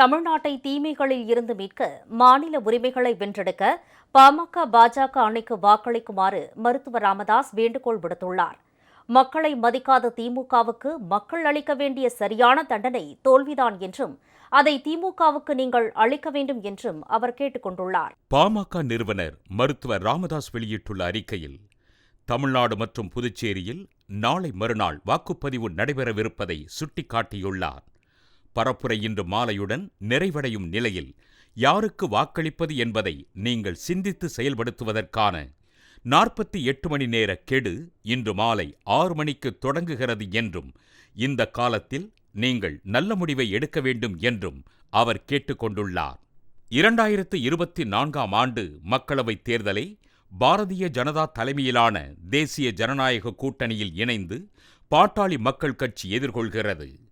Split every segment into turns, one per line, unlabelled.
தமிழ்நாட்டை தீமைகளில் இருந்து மீட்க மாநில உரிமைகளை வென்றெடுக்க பாமக பாஜக அணிக்கு வாக்களிக்குமாறு மருத்துவர் ராமதாஸ் வேண்டுகோள் விடுத்துள்ளார். மக்களை மதிக்காத திமுகவுக்கு மக்கள் அளிக்க வேண்டிய சரியான தண்டனை தோல்விதான் என்றும் அதை திமுகவுக்கு நீங்கள் அளிக்க வேண்டும் என்றும் அவர் கேட்டுக் கொண்டுள்ளார்.
பாமக நிறுவனர் மருத்துவர் ராமதாஸ் வெளியிட்டுள்ள அறிக்கையில் தமிழ்நாடு மற்றும் புதுச்சேரியில் நாளை மறுநாள் வாக்குப்பதிவு நடைபெறவிருப்பதை சுட்டிக்காட்டியுள்ளார். பரப்புரை இன்று மாலையுடன் நிறைவடையும் நிலையில் யாருக்கு வாக்களிப்பது என்பதை நீங்கள் சிந்தித்து செயல்படுத்துவதற்கான நாற்பத்தி எட்டு மணி நேர கெடு இன்று மாலை ஆறு மணிக்கு தொடங்குகிறது என்றும் இந்த காலத்தில் நீங்கள் நல்ல முடிவை எடுக்க வேண்டும் என்றும் அவர் கேட்டுக்கொண்டுள்ளார். இரண்டாயிரத்து இருபத்தி நான்காம் ஆண்டு மக்களவைத் தேர்தலை பாரதிய ஜனதா தலைமையிலான தேசிய ஜனநாயக கூட்டணியில் இணைந்து பாட்டாளி மக்கள் கட்சி எதிர்கொள்கிறது.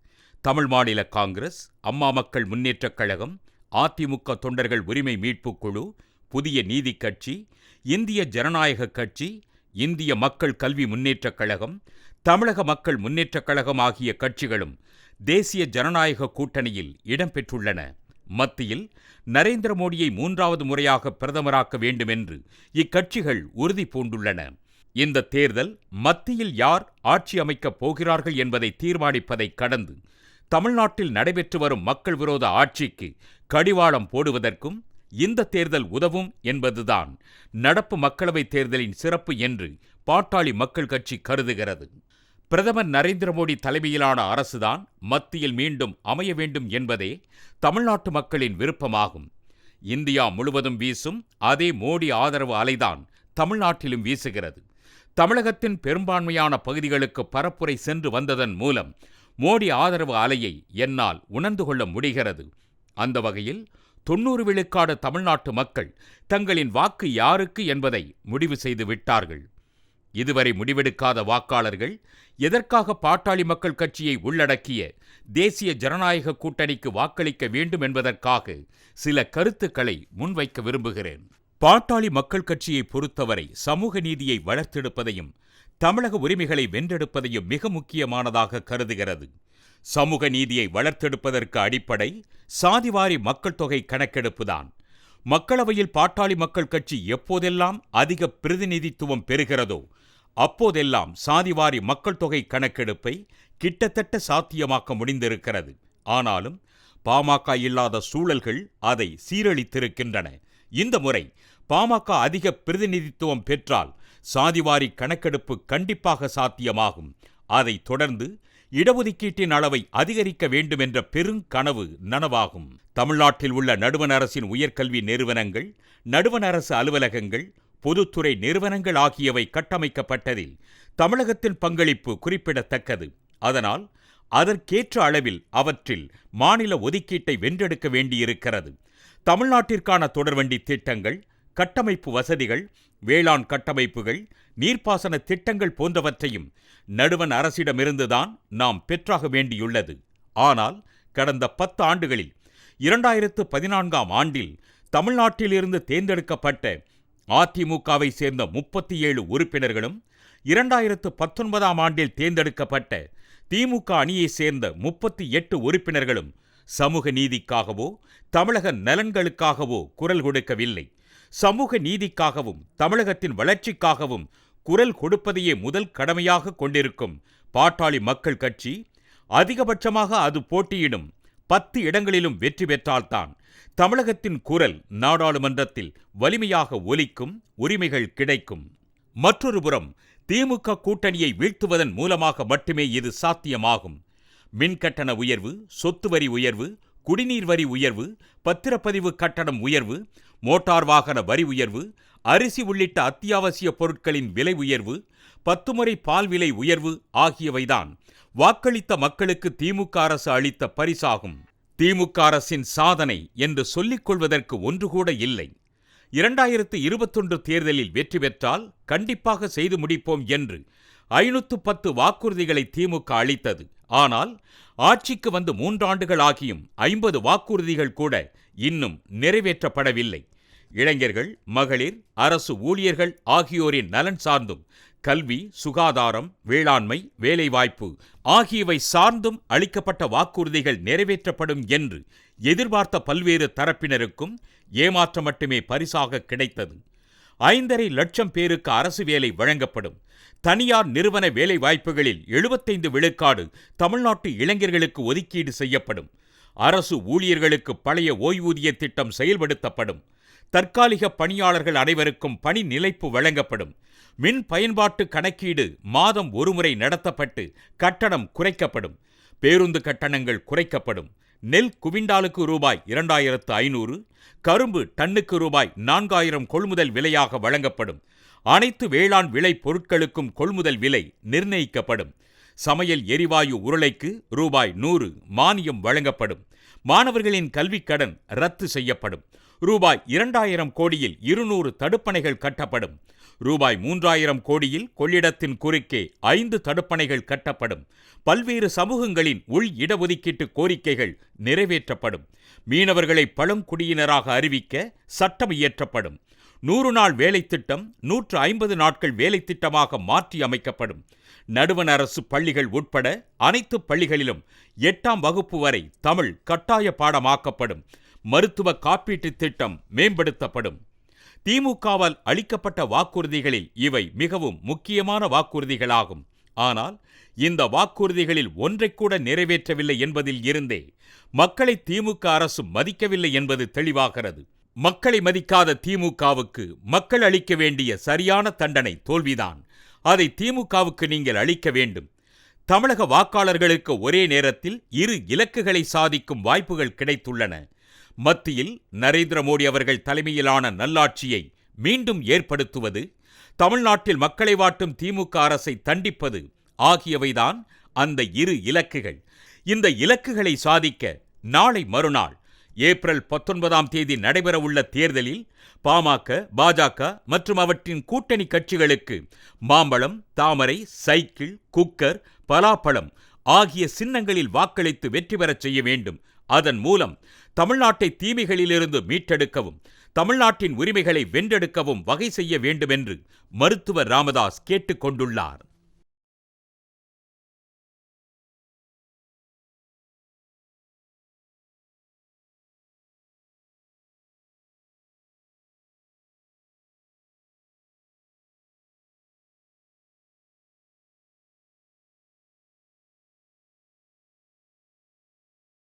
தமிழ் மாநில காங்கிரஸ் அம்மா மக்கள் முன்னேற்றக் கழகம் அதிமுக தொண்டர்கள் உரிமை மீட்புக் குழு புதிய நீதிக் கட்சி இந்திய ஜனநாயக கட்சி இந்திய மக்கள் கல்வி முன்னேற்றக் கழகம் தமிழக மக்கள் முன்னேற்றக் கழகம் ஆகிய கட்சிகளும் தேசிய ஜனநாயக கூட்டணியில் இடம்பெற்றுள்ளன மத்தியில் நரேந்திர மோடியை மூன்றாவது முறையாக பிரதமராக்க வேண்டுமென்று இக்கட்சிகள் உறுதி பூண்டுள்ளன. இந்த தேர்தல் மத்தியில் யார் ஆட்சி அமைக்கப் போகிறார்கள் என்பதை தீர்மானிப்பதை கடந்து தமிழ்நாட்டில் நடைபெற்று வரும் மக்கள் விரோத ஆட்சிக்கு கடிவாளம் போடுவதற்கும் இந்த தேர்தல் உதவும் என்பதுதான் நடப்பு மக்களவைத் தேர்தலின் சிறப்பு என்று பாட்டாளி மக்கள் கட்சி கருதுகிறது. பிரதமர் நரேந்திர மோடி தலைமையிலான அரசுதான் மத்தியில் மீண்டும் அமைய வேண்டும் என்பதே தமிழ்நாட்டு மக்களின் விருப்பமாகும். இந்தியா முழுவதும் வீசும் அதே மோடி ஆதரவு அலைதான் தமிழ்நாட்டிலும் வீசுகிறது. தமிழகத்தின் பெரும்பான்மையான பகுதிகளுக்கு பரப்புரை சென்று வந்ததன் மூலம் மோடி ஆதரவு அலையை என்னால் உணர்ந்து கொள்ள முடிகிறது. அந்த வகையில் தொன்னூறு விழுக்காடு தமிழ்நாட்டு மக்கள் தங்களின் வாக்கு யாருக்கு என்பதை முடிவு செய்து விட்டார்கள். இதுவரை முடிவெடுக்காத வாக்காளர்கள் எதற்காக பாட்டாளி மக்கள் கட்சியை உள்ளடக்கிய தேசிய ஜனநாயக கூட்டணிக்கு வாக்களிக்க வேண்டும் என்பதற்காக சில கருத்துக்களை முன்வைக்க விரும்புகிறேன். பாட்டாளி மக்கள் கட்சியை பொறுத்தவரை சமூக நீதியை வளர்த்தெடுப்பதையும் தமிழக உரிமைகளை வென்றெடுப்பதையும் மிக முக்கியமானதாக கருதுகிறது. சமூக நீதியை வளர்த்தெடுப்பதற்கு அடிப்படை சாதிவாரி மக்கள் தொகை கணக்கெடுப்புதான். மக்களவையில் பாட்டாளி மக்கள் கட்சி எப்போதெல்லாம் அதிக பிரதிநிதித்துவம் பெறுகிறதோ அப்போதெல்லாம் சாதிவாரி மக்கள் தொகை கணக்கெடுப்பை கிட்டத்தட்ட சாத்தியமாக்க முடிந்திருக்கிறது. ஆனாலும் பாமக இல்லாத சூழல்கள் அதை சீரழித்திருக்கின்றன. இந்த முறை பாமக அதிக பிரதிநிதித்துவம் பெற்றால் சாதிவாரி கணக்கெடுப்பு கண்டிப்பாக சாத்தியமாகும். அதைத் தொடர்ந்து இடஒதுக்கீட்டின் அளவை அதிகரிக்க வேண்டும் என்ற பெருங்கனவு நனவாகும். தமிழ்நாட்டில் உள்ள நடுவண் அரசின் உயர்கல்வி நிறுவனங்கள் நடுவண் அரசு அலுவலகங்கள் பொதுத்துறை நிறுவனங்கள் ஆகியவை கட்டமைக்கப்பட்டதில் தமிழகத்தின் பங்களிப்பு குறிப்பிடத்தக்கது. அதனால் அதற்கேற்ற அளவில் அவற்றில் மாநில ஒதுக்கீட்டை வென்றெடுக்க வேண்டியிருக்கிறது. தமிழ்நாட்டிற்கான தொடர்வண்டி திட்டங்கள் கட்டமைப்பு வசதிகள் வேளாண் கட்டமைப்புகள் நீர்ப்பாசன திட்டங்கள் போன்றவற்றையும் நடுவன் அரசிடமிருந்துதான் நாம் பெற்றாக வேண்டியுள்ளது. ஆனால் கடந்த பத்து ஆண்டுகளில் இரண்டாயிரத்து பதினான்காம் ஆண்டில் தமிழ்நாட்டிலிருந்து தேர்ந்தெடுக்கப்பட்ட அதிமுகவை சேர்ந்த முப்பத்தி ஏழு உறுப்பினர்களும் இரண்டாயிரத்து பத்தொன்பதாம் ஆண்டில் தேர்ந்தெடுக்கப்பட்ட திமுக அணியைச் சேர்ந்த முப்பத்தி எட்டு உறுப்பினர்களும் சமூக நீதிக்காகவோ தமிழக நலன்களுக்காகவோ குரல் கொடுக்கவில்லை. சமூக நீதிக்காகவும் தமிழகத்தின் வளர்ச்சிக்காகவும் குரல் கொடுப்பதையே முதல் கடமையாக கொண்டிருக்கும் பாட்டாளி மக்கள் கட்சி அதிகபட்சமாக அது போட்டியிடும் பத்து இடங்களிலும் வெற்றி பெற்றால்தான் தமிழகத்தின் குரல் நாடாளுமன்றத்தில் வலிமையாக ஒலிக்கும் உரிமைகள் கிடைக்கும். மற்றொரு புறம் திமுக கூட்டணியை வீழ்த்துவதன் மூலமாக மட்டுமே இது சாத்தியமாகும். மின்கட்டண உயர்வு சொத்து வரி உயர்வு குடிநீர் வரி உயர்வு பத்திரப்பதிவு கட்டணம் உயர்வு மோட்டார் வாகன வரி உயர்வு அரிசி உள்ளிட்ட அத்தியாவசிய பொருட்களின் விலை உயர்வு பத்து முறை பால் விலை உயர்வு ஆகியவைதான் வாக்களித்த மக்களுக்கு திமுக அரசு அளித்த பரிசாகும். திமுக அரசின் சாதனை என்று சொல்லிக் கொள்வதற்கு ஒன்று கூட இல்லை. இரண்டாயிரத்து இருபத்தொன்று தேர்தலில் வெற்றி பெற்றால் கண்டிப்பாக செய்து முடிப்போம் என்று ஐநூற்று பத்து வாக்குறுதிகளை திமுக அளித்தது. ஆனால் ஆட்சிக்கு வந்து மூன்றாண்டுகள் ஆகியும் ஐம்பது வாக்குறுதிகள் கூட இன்னும் நிறைவேற்றப்படவில்லை. இளைஞர்கள் மகளிர் அரசு ஊழியர்கள் ஆகியோரின் நலன் சார்ந்தும் கல்வி சுகாதாரம் வேளாண்மை வேலைவாய்ப்பு ஆகியவை சார்ந்தும் அளிக்கப்பட்ட வாக்குறுதிகள் நிறைவேற்றப்படும் என்று எதிர்பார்த்த பல்வேறு தரப்பினருக்கும் ஏமாற்றம் மட்டுமே பரிசாக கிடைத்தது. ஐந்தரை லட்சம் பேருக்கு அரசு வேலை வழங்கப்படும். தனியார் நிறுவன வேலை வாய்ப்புகளில் எழுபத்தைந்து விழுக்காடு தமிழ்நாட்டு இளைஞர்களுக்கு ஒதுக்கீடு செய்யப்படும். அரசு ஊழியர்களுக்கு பழைய ஓய்வூதிய திட்டம் செயல்படுத்தப்படும். தற்காலிக பணியாளர்கள் அனைவருக்கும் பணி நிலைப்பு வழங்கப்படும். மின் பயன்பாட்டு கணக்கீடு மாதம் ஒருமுறை நடத்தப்பட்டு கட்டணம் குறைக்கப்படும். பேருந்து கட்டணங்கள் குறைக்கப்படும். நெல் குவிண்டாலுக்கு ரூபாய் இரண்டாயிரத்து ஐநூறு கரும்பு டன்னுக்கு ரூபாய் நான்காயிரம் கொள்முதல் விலையாக வழங்கப்படும். அனைத்து வேளாண் விளை பொருட்களுக்கும் கொள்முதல் விலை நிர்ணயிக்கப்படும். சமையல் எரிவாயு உருளைக்கு ரூபாய் நூறு மானியம் வழங்கப்படும். மாணவர்களின் கல்விக் கடன் ரத்து செய்யப்படும். ரூபாய் இரண்டாயிரம் கோடியில் இருநூறு தடுப்பணைகள் கட்டப்படும். ரூபாய் மூன்றாயிரம் கோடியில் கொள்ளிடத்தின் குறுக்கே ஐந்து தடுப்பணைகள் கட்டப்படும். பல்வேறு சமூகங்களின் உள் இடஒதுக்கீட்டு கோரிக்கைகள் நிறைவேற்றப்படும். மீனவர்களை பழங்குடியினராக அறிவிக்க சட்டம் இயற்றப்படும். நூறு நாள் வேலை திட்டம் நூற்று ஐம்பது நாட்கள் வேலை திட்டமாக மாற்றி அமைக்கப்படும். நடுவண் அரசு பள்ளிகள் உட்பட அனைத்து பள்ளிகளிலும் எட்டாம் வகுப்பு வரை தமிழ் கட்டாய பாடமாக்கப்படும். மருத்துவ காப்பீட்டுத் திட்டம் மேம்படுத்தப்படும். திமுகவால் அளிக்கப்பட்ட வாக்குறுதிகளில் இவை மிகவும் முக்கியமான வாக்குறுதிகளாகும். ஆனால் இந்த வாக்குறுதிகளில் ஒன்றைக்கூட நிறைவேற்றவில்லை என்பதில் இருந்தே மக்களை திமுக அரசு மதிக்கவில்லை என்பது தெளிவாகிறது. மக்களை மதிக்காத திமுகவுக்கு மக்கள் அளிக்க வேண்டிய சரியான தண்டனை தோல்விதான். அதை திமுகவுக்கு நீங்கள் அளிக்க வேண்டும். தமிழக வாக்காளர்களுக்கு ஒரே நேரத்தில் இரு இலக்குகளை சாதிக்கும் வாய்ப்புகள் கிடைத்துள்ளன. மத்தியில் நரேந்திர மோடி அவர்கள் தலைமையிலான நல்லாட்சியை மீண்டும் ஏற்படுத்துவது தமிழ்நாட்டில் மக்களை வாட்டும் திமுக அரசை தண்டிப்பது ஆகியவைதான் அந்த இரு இலக்குகள். இந்த இலக்குகளை சாதிக்க நாளை மறுநாள் ஏப்ரல் பத்தொன்பதாம் தேதி நடைபெறவுள்ள தேர்தலில் பாமக பாஜக மற்றும் அவற்றின் கூட்டணி கட்சிகளுக்கு மாம்பழம் தாமரை சைக்கிள் குக்கர் பலாப்பழம் ஆகிய சின்னங்களில் வாக்களித்து வெற்றி பெறச் செய்ய வேண்டும். அதன் மூலம் தமிழ்நாட்டை தீமைகளிலிருந்து மீட்டெடுக்கவும் தமிழ்நாட்டின் உரிமைகளை வென்றெடுக்கவும் வகை செய்ய வேண்டுமென்று மருத்துவர் ராமதாஸ் கேட்டுக் கொண்டுள்ளார்